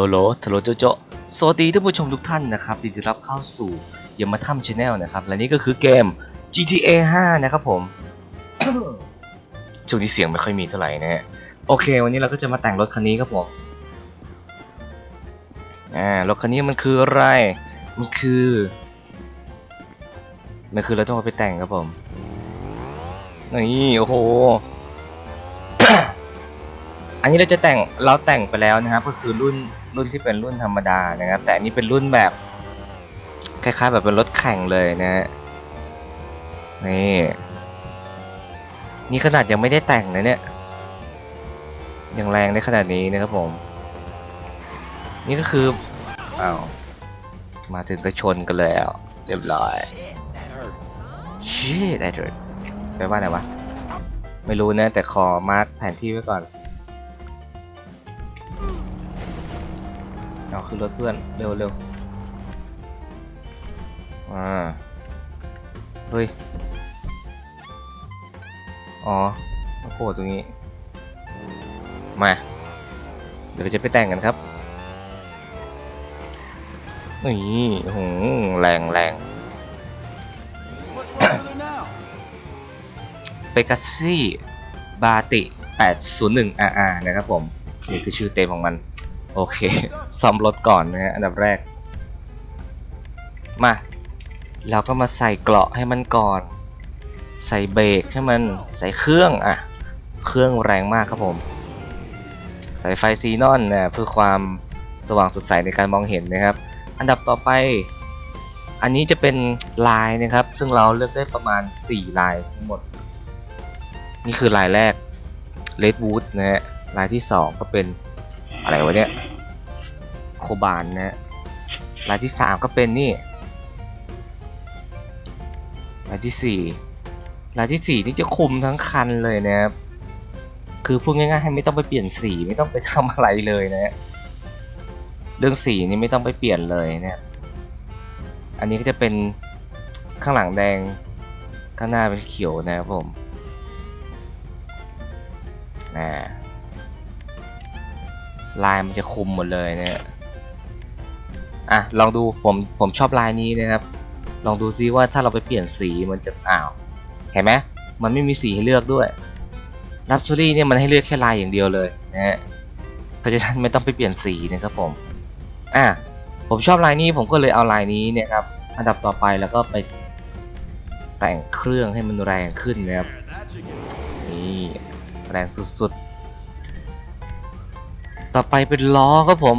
โลโลทโลโจโจสวัสดีท่านผู้ชมทุกท่านนะครับยินดีรับเข้าสู่ยามาทัมชาแนลนะครับ และนี่ก็คือเกม GTA 5 นะครับผม ช่วงนี้เสียงไม่ค่อยมีเท่าไหร่นะฮะ โอเค วันนี้เราก็จะมาแต่งรถคันนี้ครับผม อ่า รถคันนี้มันคืออะไร มันคือ มันคือเราต้องเอาไปแต่งครับผม นี่ โอ้โหอันนี้เราจะแต่งเราแต่งไปแล้วนะครับก็คือรุ่น รุ่นที่เป็นรุ่นธรรมดานะครับ แต่อันนี้เป็นรุ่นแบบ คล้ายๆ แบบเป็นรถแข่งเลยนะฮะนี่นี่ขนาดยังไม่ได้แต่งนะเนี่ยยังแรงได้ขนาดนี้นะครับผม นี่ก็คืออ้าวมาถึงก็ชนกันแล้ว เรียบร้อยชิดไอ้เถิดแปว่าอะไรวะ ไม่รู้นะ แต่ขอมาร์กแผนที่ไว้ก่อน เอาขึ้นรถเพื่อนเร็วเร็วอ่าเฮ้ย อ๋อมาโผล่ตรงนี้ มา เดี๋ยวจะไปแต่งกันครับ นี่โหแรงแรง What's wrong with her now? เปกัสซี่ บาติ 801 RR นะครับผม นี่คือชื่อเต็มของมัน โอเคซ่อมรถก่อนนะฮะอันดับแรก มาเราก็มาใส่เกราะให้มันก่อน ใส่เบรกให้มันใส่เครื่องอะ เครื่องแรงมากครับผม ใส่ไฟซีนอนนะเพื่อความสว่างสดใสในการมองเห็นนะครับ อันดับต่อไป อันนี้จะเป็นลายนะครับ ซึ่งเราเลือกได้ประมาณ 4 ลายทั้งหมด นี่คือลายแรก Red Wood นะฮะลายที่ 2 ก็เป็น อะไรวะเนี่ย โคบานนะฮะลายที่3ก็เป็นนี่ลายที่4ลายที่สี่นี่จะคุมทั้งคันเลยนะครับ คือพูดง่ายๆให้ไม่ต้องไปเปลี่ยนสีไม่ต้องไปทำอะไรเลยนะฮะเรื่องสีนี่ไม่ต้องไปเปลี่ยนเลยเนี่ย อันนี้ก็จะเป็นข้างหลังแดงข้างหน้าเป็นเขียวนะครับผมนะ ลายมันจะคุมหมดเลยเนี่ยอะลองดูผมผมชอบลายนี้นะครับ ลองดูซิว่าถ้าเราไปเปลี่ยนสีมันจะอ้าวเห็นไหมมันไม่มีสีให้เลือกด้วยลับซูรี่เนี่ยมันให้เลือกแค่ลายอย่างเดียวเลยนะฮะเพราะฉะนั้นไม่ต้องไปเปลี่ยนสีนะครับผมอะผมชอบลายนี้ผมก็เลยเอาลายนี้เนี่ยครับอันดับต่อไปแล้วก็ไปแต่งเครื่องให้มันแรงขึ้นนะครับนี่แรงสุดๆ ต่อไปเป็นล้อครับผม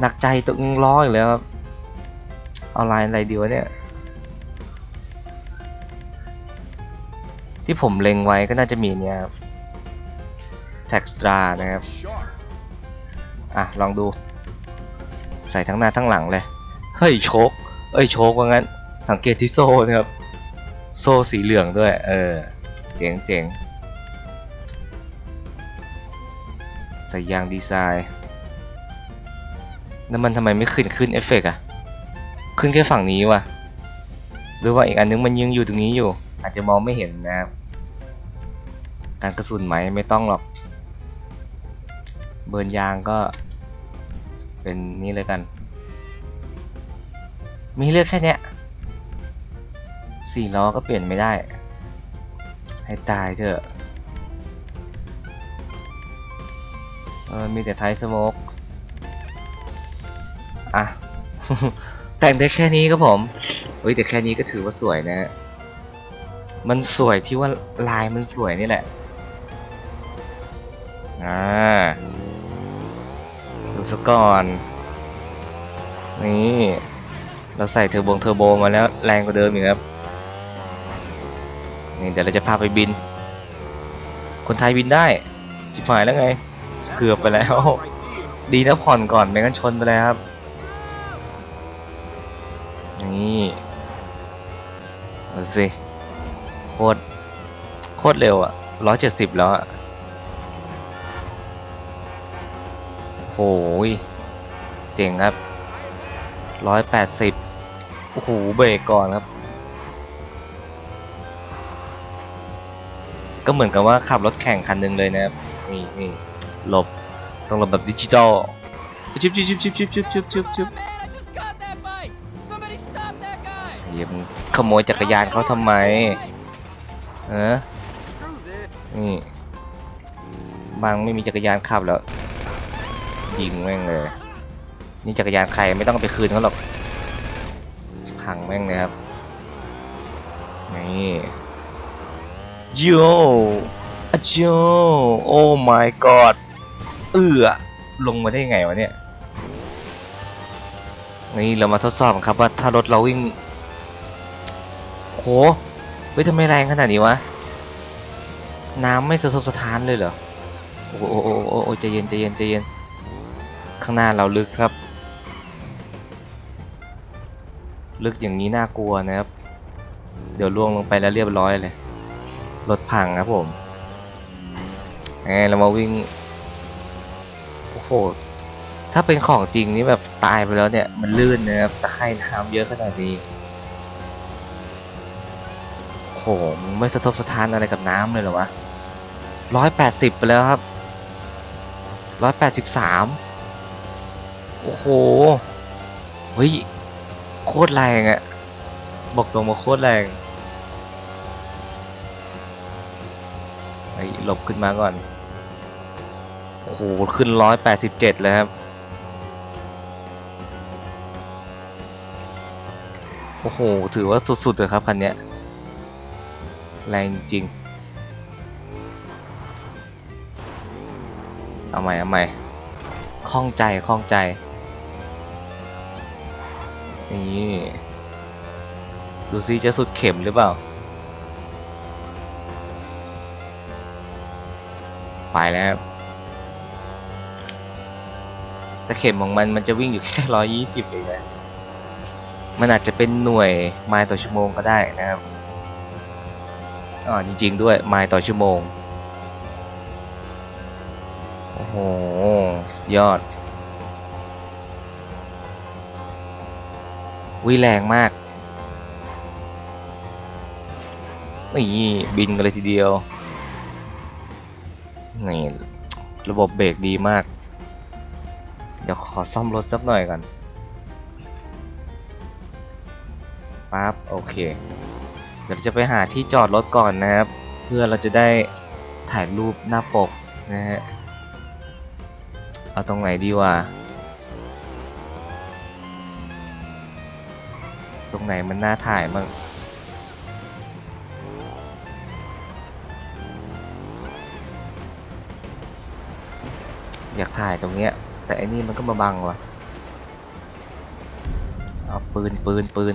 หนักใจตรงล้ออีกแล้วครับเอาลายอะไรดีวะเนี่ย ที่ผมเล็งไว้ก็น่าจะมีเนี่ยครับ Textra นะครับ อะ ลองดู ใส่ทั้งหน้าทั้งหลังเลย เฮ้ยโชกเอ้ยโชกว่างั้น สังเกตที่โซ่นะครับ โซ่สีเหลืองด้วย เออ เจ๋งเจ๋ง ส่ยางดีไซน์แล้วมันทำไมไม่ขึ้นขึ้นเอฟเฟกต์อะขึ้นแค่ฝั่งนี้วะหรือว่าอีกอันนึงมันยังอยู่ตรงนี้อยู่ อาจจะมองไม่เห็นนะครับการกระสุนไหมไม่ต้องหรอก เบิร์นยางก็ เป็นนี่เลยกัน มีเลือกแค่เนี้ยสี่ล้อก็เปลี่ยนไม่ได้ ให้ตายเถอะ มีแต่ไทยสโมกอะ แต่งได้แค่นี้ครับผมเฮ้ยแต่แค่นี้ก็ถือว่าสวยนะ มันสวยที่ว่าลายมันสวยนี่แหละ อ่า ดูซะก่อน นี่ เราใส่เทอร์โบงเทอร์โบมาแล้วแรงกว่าเดิมอีกครับ นี่เดี๋ยวเราจะพาไปบิน คนไทยบินได้จิบหายแล้วไง เกือบไปแล้ว ดีนะผ่อนก่อนไม่งั้นชนไปแล้วครับ นี่ดูสิโคตรโคตรเร็วอะร้อยเจ็ดสิบแล้วอะโอ้ยเจ๋งครับร้อยแปดสิบโอ้โหเบรกก่อนครับ ก็เหมือนกับว่าขับรถแข่งคันหนึ่งเลยนะครับนี่นี่ หลบต้องหลบแบบดิจิตอลชิบชิบชิบชิบชิบชิบชิบชิบชิบ Man, I just got that bike! Somebody stop that guy! เหี้ยมขโมยจักรยานเขาทำไมเออนี่บางไม่มีจักรยานขับแล้วยิงแม่งเลยนี่จักรยานใครไม่ต้องไปคืนเขาหรอกพังแม่งเลยครับนี่โยอะโยโอ้ my god เอือลงมาได้ไงวะเนี่ย นี่เรามาทดสอบครับว่าถ้ารถเราวิ่ง โหเฮ้ยทำไมแรงขนาดนี้วะ น้ำไม่สะทกสะท้านเลยเหรอ โอ้โอ้โอ้โอ้ใจเย็นใจเย็นใจเย็น ข้างหน้าเราลึกครับ ลึกอย่างนี้น่ากลัวนะครับ เดี๋ยวล่วงลงไปแล้วเรียบร้อยเลย รถพังครับผมแหมเรามาวิ่ง โห ถ้าเป็นของจริงนี่แบบตายไปแล้วเนี่ย มันลื่นนะครับตะไคร่น้ำเยอะขนาดนี้โหไม่สะทกสะท้านอะไรกับน้ำเลยเหรอวะร้อยแปดสิบไปแล้วครับร้อยแปดสิบสามโอ้โห เฮ้ย โคตรแรงอะบอกตรงมาโคตรแรงไอ้หลบขึ้นมาก่อน หขึ้นร้อยแปดสิบเจ็ดเลยครับ โอ้โห ถือว่าสุดๆเลยครับ คันเนี้ยแรงจริง เอาใหม่ เอาใหม่คล่องใจคล่องใจ นี่ ดูซิจะสุดเข็มหรือเปล่า ไปแล้ว แต่เข็มของมันมันจะวิ่งอยู่แค่ร้อยี่สิบเองนะมันอาจจะเป็นหน่วยไมล์ต่อชั่วโมงก็ได้นะครับอ๋อจริง ๆ ด้วยไมล์ต่อชั่วโมงโอ้โหยอดวิแรงมากนี่บินกันเลยทีเดียวนี่ระบบเบรกดีมาก ดี๋ยวขอซ่อมรถสักหน่อยก่อนปั๊บโอเค เดี๋ยวจะไปหาที่จอดรถก่อนนะครับ เพื่อเราจะได้ถ่ายรูปหน้าปกนะฮะ เอาตรงไหนดีวะ ตรงไหนมันน่าถ่ายมั่งอยากถ่ายตรงเนี้ย แต่อันนี้มันก็มาบังวะเอาปืนปืนปืน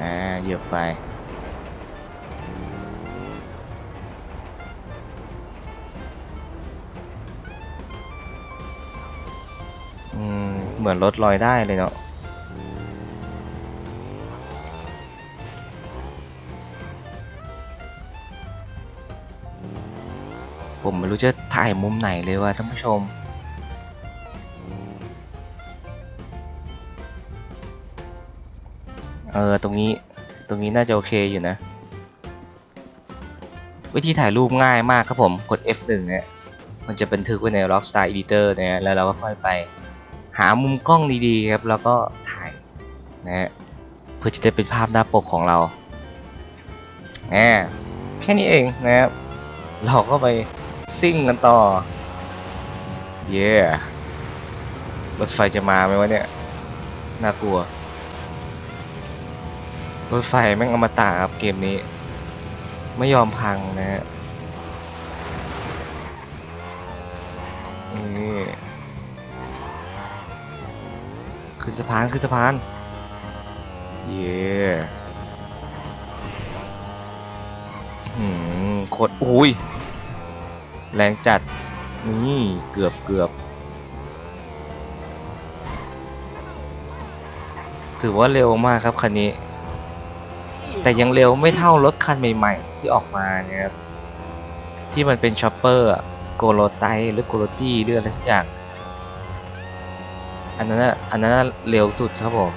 อ่าเหยียบไปอืมเหมือนรถลอยได้เลยเนาะ ผมไม่รู้จะถ่ายมุมไหนเลยว่ะท่านผู้ชม เออตรงนี้ตรงนี้น่าจะโอเคอยู่นะ วิธีถ่ายรูปง่ายมากครับผมกด F1 เนี่ยมันจะบันทึกไว้ใน Rockstar Editor นะฮะแล้วเราก็ค่อยไป หามุมกล้องดีๆครับแล้วก็ถ่ายนะฮะเพื่อจะได้เป็นภาพหน้าปกของเราแหมแค่นี้เองนะครับเราก็ไป ซิ่งกันต่อ เย้รถไฟจะมาไหมวะเนี่ย น่ากลัว รถไฟแม่งอมตะครับเกมนี้ ไม่ยอมพังนะฮะนี่คือสะพานคือสะพาน เย้หืมโคตรอุ้ย แรงจัด นี่เกือบเกือบถือว่าเร็วมากครับคันนี้ แต่ยังเร็วไม่เท่ารถคันใหม่ๆ ที่ออกมาเนี่ยครับ ที่มันเป็นชอปเปอร์โกโลไตหรือโกโลจีหรืออะไรสักอย่าง อันนั้นอันนั้นเร็วสุดครับผม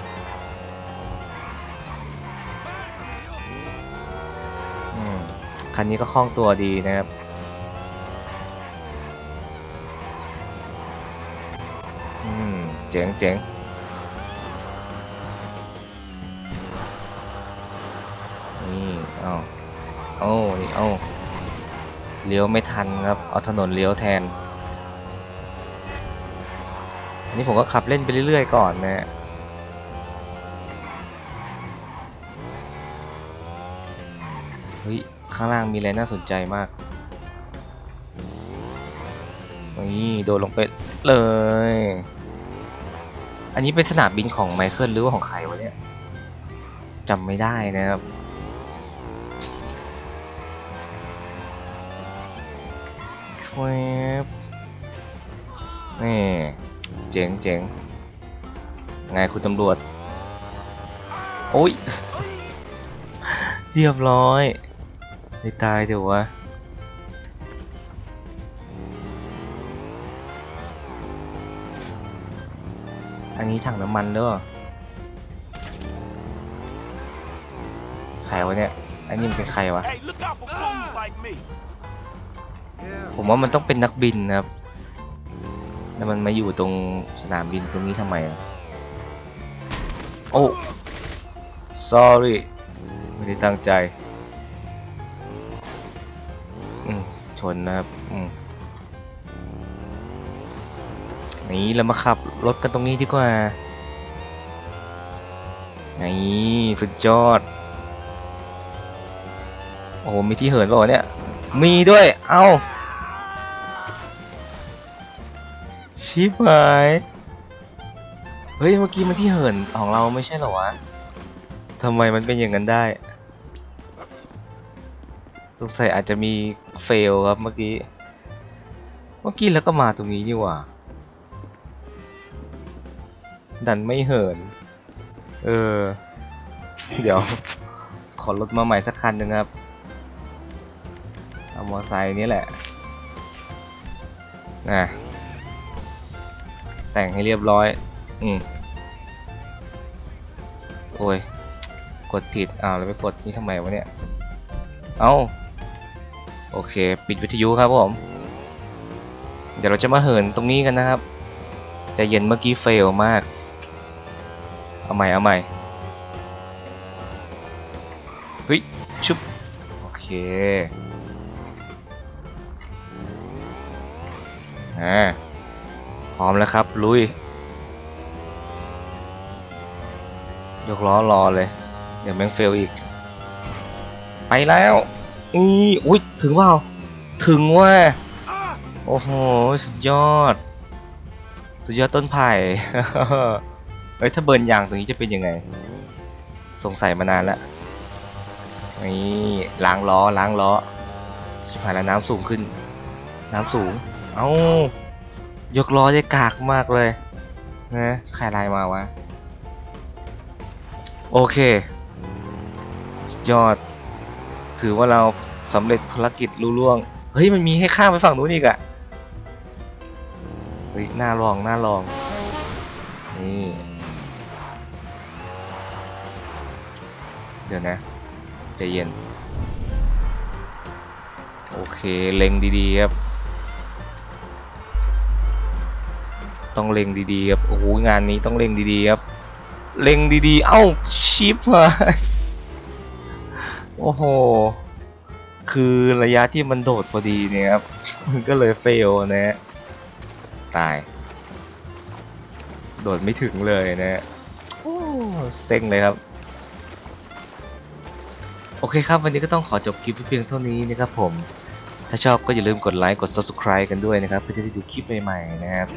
คันนี้ก็คล่องตัวดีนะครับ เจ๋งเจ๋งนี่เอาเอานี่เอาเลี้ยวไม่ทันครับ เอาถนนเลี้ยวแทน อันนี้ผมก็ขับเล่นไปเรื่อยๆก่อนนะฮะเฮ้ย ข้างล่างมีอะไรน่าสนใจมากนี่โดดลงไปเลย อันนี้เป็นสนามบินของไมเคิลหรือว่าของใครวะเนี่ยจำไม่ได้นะครับแวบนี่เจ๋งเจ๋งไงคุณตำรวจ โอ้ย เรียบร้อยได้ตายเดี๋ยววะ อันนี้ถังน้ำมันเด้อใครวะเนี่ย อันนี้มันเป็นใครวะ Hey, look out for fools like me. ผมว่ามันต้องเป็นนักบินนะครับ แล้วมันมาอยู่ตรงสนามบินตรงนี้ทำไมอะโอ้ sorry ไม่ได้ตั้งใจ อืม ชนนะครับ อืม นี่เรามาขับรถกันตรงนี้ดีกว่า นี่สุดยอด โอ้มีที่เหินเปล่าวเนี่ย มีด้วย เอ้า ชิบหาย เฮ้ย เมื่อกี้มันที่เหินของเราไม่ใช่เหรอวะ ทำไมมันเป็นอย่างนั้นได้สงสัยอาจจะมีเฟลครับเมื่อกี้ เมื่อกี้แล้วก็มาตรงนี้นี่หว่า ดันไม่เหิน เออ เดี๋ยว ขอรถมาใหม่สักคันหนึ่งครับ เอามอไซค์นี้แหละนะแต่งให้เรียบร้อย อืมโอ้ย กดผิด อ้าวแล้วไปกดนี่ทำไมวะเนี่ย เอาโอเค ปิดวิทยุครับผม เดี๋ยวเราจะมาเหินตรงนี้กันนะครับ ใจะเย็นเมื่อกี้เฟลมาก เอาใหม่เอาใหม่เฮ้ยชุบโอเคอ่าพร้อมแล้วครับ ลุย ยกล้อรอเลย เดี๋ยวแม่งเฟลอีก ไปแล้วอีอุ้ยถึงว่าถึงว่าโอ้โห สุดยอด สุดยอดต้นไผ่ เฮ้ยถ้าเบิร์นยางตรงนี้จะเป็นยังไง สงสัยมานานแล้วนี่ล้างล้อล้างล้อชิบหายแล้วน้ำสูงขึ้น น้ำสูง เอ้ายกล้อได้กากมากเลยนะใครไลน์มาวะ โอเค ยอด ถือว่าเราสำเร็จภารกิจลุล่วง เฮ้ย มันมีให้ข้ามไปฝั่งนู้นอีกอะเฮ้ยน่าลองน่าลองนี่ ดี๋ยวนะใจเย็น โอเค เล็งดีๆครับ ต้องเล็งดีๆครับ โอ้โห งานนี้ต้องเล็งดีๆครับ เล็งดีๆ เอ้า ชิปอะโอ้โห คือระยะที่มันโดดพอดีเนี่ยครับ มันก็เลยเฟลนะฮะตาย โดดไม่ถึงเลยนะฮะโอ้ เซ็งเลยครับ อเคครับ วันนี้ก็ต้องขอจบคลิปเพียงเท่านี้นะครับผม ถ้าชอบก็อย่าลืมกดไลค์กด subscribe กันด้วยนะครับ เพื่อจะได้ดูคลิปใหม่ๆนะครับ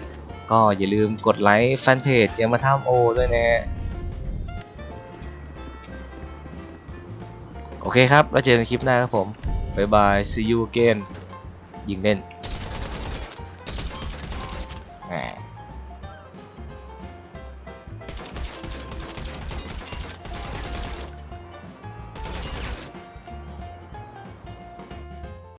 ก็อย่าลืมกดไลค์แฟนเพจยังมาทำโอด้วยนะฮะโอเคครับ แล้วเจอกันคลิปหน้าครับผม บ๊ายบาย see you again ยิงเล่น